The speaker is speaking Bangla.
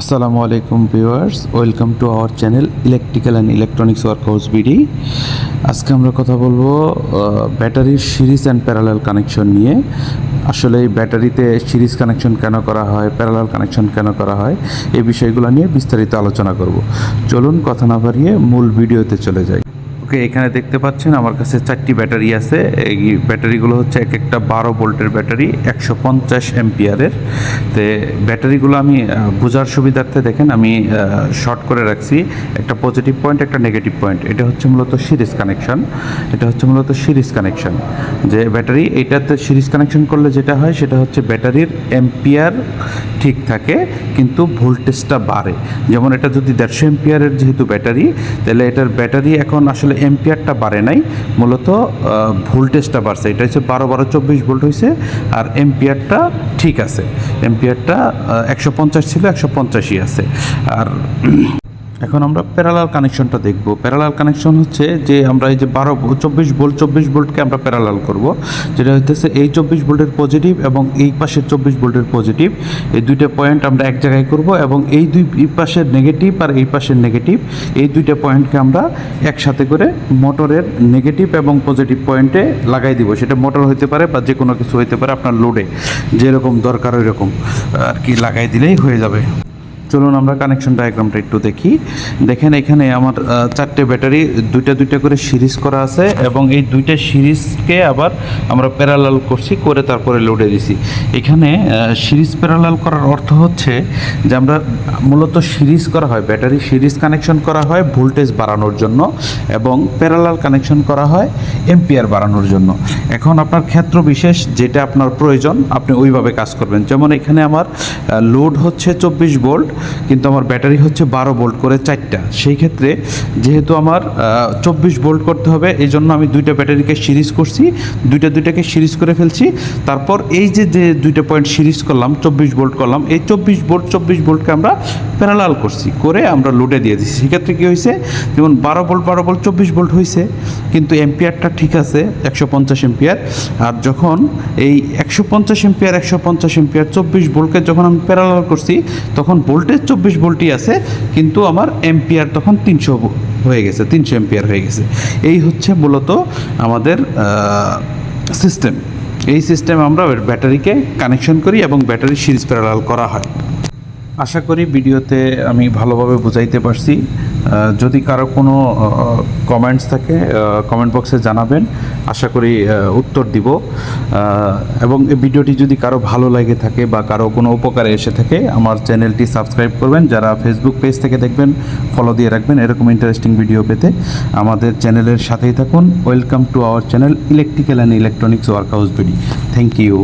আসসালামু আলাইকুম viewers, welcome to our channel electrical and electronics workhouse BD. আজকে আমরা কথা বলব ব্যাটারির সিরিজ অ্যান্ড প্যারালাল কানেকশন নিয়ে। আসলে এই ব্যাটারিতে সিরিজ কানেকশন কেন করা হয়, প্যারালাল কানেকশন কেন করা হয়, এই বিষয়গুলো নিয়ে বিস্তারিত আলোচনা করব। চলুন, কথা না বাড়িয়ে মূল ভিডিওতে চলে যাই। ওকে এখানে দেখতে পাচ্ছেন, আমার কাছে চারটি ব্যাটারি আছে। এই ব্যাটারিগুলো হচ্ছে এক একটা বারো ভোল্টের ব্যাটারি, একশো পঞ্চাশ এমপিয়ারের তো ব্যাটারিগুলো আমি বোঝার সুবিধার্থে দেখেন, আমি শর্ট করে রাখছি। একটা পজিটিভ পয়েন্ট একটা নেগেটিভ পয়েন্ট এটা হচ্ছে মূলত সিরিজ কানেকশন এটা হচ্ছে মূলত সিরিজ কানেকশন যে ব্যাটারি, এটাতে সিরিজ কানেকশন করলে যেটা হয়, সেটা হচ্ছে ব্যাটারির এম্পিয়ার ঠিক থাকে, কিন্তু ভোল্টেজটা বাড়ে। যেমন এটা যদি দেড়শো এম্পিয়ারের যেহেতু ব্যাটারি, তাহলে এটার ব্যাটারি এখন আসলে এম্পিয়ারটা বাড়ে নাই, মূলত ভোল্টেজটা বাড়ছে। এটা হচ্ছে বারো বারো চব্বিশ ভোল্ট হয়েছে আর এম্পিয়ারটা ঠিক আছে। এম্পিয়ারটা একশো পঞ্চাশ ছিল, একশো পঞ্চাশই আছে। আর এখন আমরা প্যারালাল কানেকশনটা দেখব। প্যারালাল কানেকশন হচ্ছে যে আমরা এই যে বারো চব্বিশ ভোল্ট চব্বিশ ভোল্টকে আমরা প্যারালাল করব। যেটা হইতেছে এই চব্বিশ ভোল্টের পজিটিভ এবং এই পাশের চব্বিশ ভোল্টের পজিটিভ এই দুইটা পয়েন্ট আমরা এক জায়গায় করব এবং এই দুই, এই পাশের নেগেটিভ আর এই পাশের নেগেটিভ এই দুইটা পয়েন্টকে আমরা একসাথে করে মোটরের নেগেটিভ এবং পজিটিভ পয়েন্টে লাগাই দিব। সেটা মোটর হইতে পারে বা যে কোনো কিছু হইতে পারে আপনার লোডে যেরকম দরকার ওই রকম আর কি লাগাই দিলেই হয়ে যাবে। চলুন আমরা কানেকশন ডায়াগ্রামটা একটু দেখি। দেখেন এখানে আমার চারটে ব্যাটারি, দুইটা দুইটা করে সিরিজ করা আছে এবং এই দুইটা সিরিজকে আবার আমরা প্যারালাল করছি, করে তারপরে লোডে দিছি। এখানে সিরিজ প্যারালাল করার অর্থ হচ্ছে যে আমরা মূলত সিরিজ করা হয়, ব্যাটারি সিরিজ কানেকশন করা হয় ভোল্টেজ বাড়ানোর জন্য এবং প্যারালাল কানেকশন করা হয় এম্পিয়ার বাড়ানোর জন্য। এখন আপনার ক্ষেত্র বিশেষ যেটা আপনার প্রয়োজন, আপনি ওইভাবে কাজ করবেন। যেমন এখানে আমার লোড হচ্ছে চব্বিশ ভোল্ট কিন্তু আমার ব্যাটারি হচ্ছে বারো ভোল্ট করে চারটা। সেই ক্ষেত্রে যেহেতু আমার চব্বিশ ভোল্ট করতে হবে, এই জন্য আমি দুইটা ব্যাটারিকে সিরিজ করছি, দুইটা দুইটাকে সিরিজ করে ফেলছি। তারপর এই যে যে দুইটা পয়েন্ট সিরিজ করলাম, চব্বিশ ভোল্ট করলাম, এই চব্বিশ ভোল্ট চব্বিশ ভোল্টকে আমরা প্যারালাল করছি, করে আমরা লোডে দিয়ে দিচ্ছি সেক্ষেত্রে কী হয়েছে? যেমন বারো ভোল্ট বারো ভোল্ট চব্বিশ ভোল্ট হয়েছে, কিন্তু এম্পিয়ারটা ঠিক আছে, একশো পঞ্চাশ এম্পিয়ার। আর যখন এই একশো পঞ্চাশ এম্পিয়ার, একশো পঞ্চাশ এম্পিয়ার, চব্বিশ ভোল্টকে যখন আমি প্যারালাল করছি, তখন ভোল্টেজ চব্বিশ ভোল্টই আছে, কিন্তু আমার এম্পিয়ার তখন তিনশো হয়ে গেছে, তিনশো এম্পিয়ার হয়ে গেছে। এই হচ্ছে মূলত আমাদের সিস্টেম এই সিস্টেম আমরা ব্যাটারিকে কানেকশন করি এবং ব্যাটারি সিরিজ প্যারালাল করা হয়। আশা করি ভিডিওতে আমি ভালোভাবে বুঝাইতে পারছি। যদি কারও কোনো কমেন্টস থাকে কমেন্ট বক্সে জানাবেন। আশা করি উত্তর দিব। এবং এই ভিডিওটি যদি কারও ভালো লাগে থাকে বা কারও কোনো উপকারে এসে থাকে, আমার চ্যানেলটি সাবস্ক্রাইব করবেন। যারা ফেসবুক পেজ থেকে দেখবেন ফলো দিয়ে রাখবেন এরকম ইন্টারেস্টিং ভিডিও পেতে। আমাদের চ্যানেলের সাথেই থাকুন। Welcome to our channel electrical and electronics workhouse BD thank you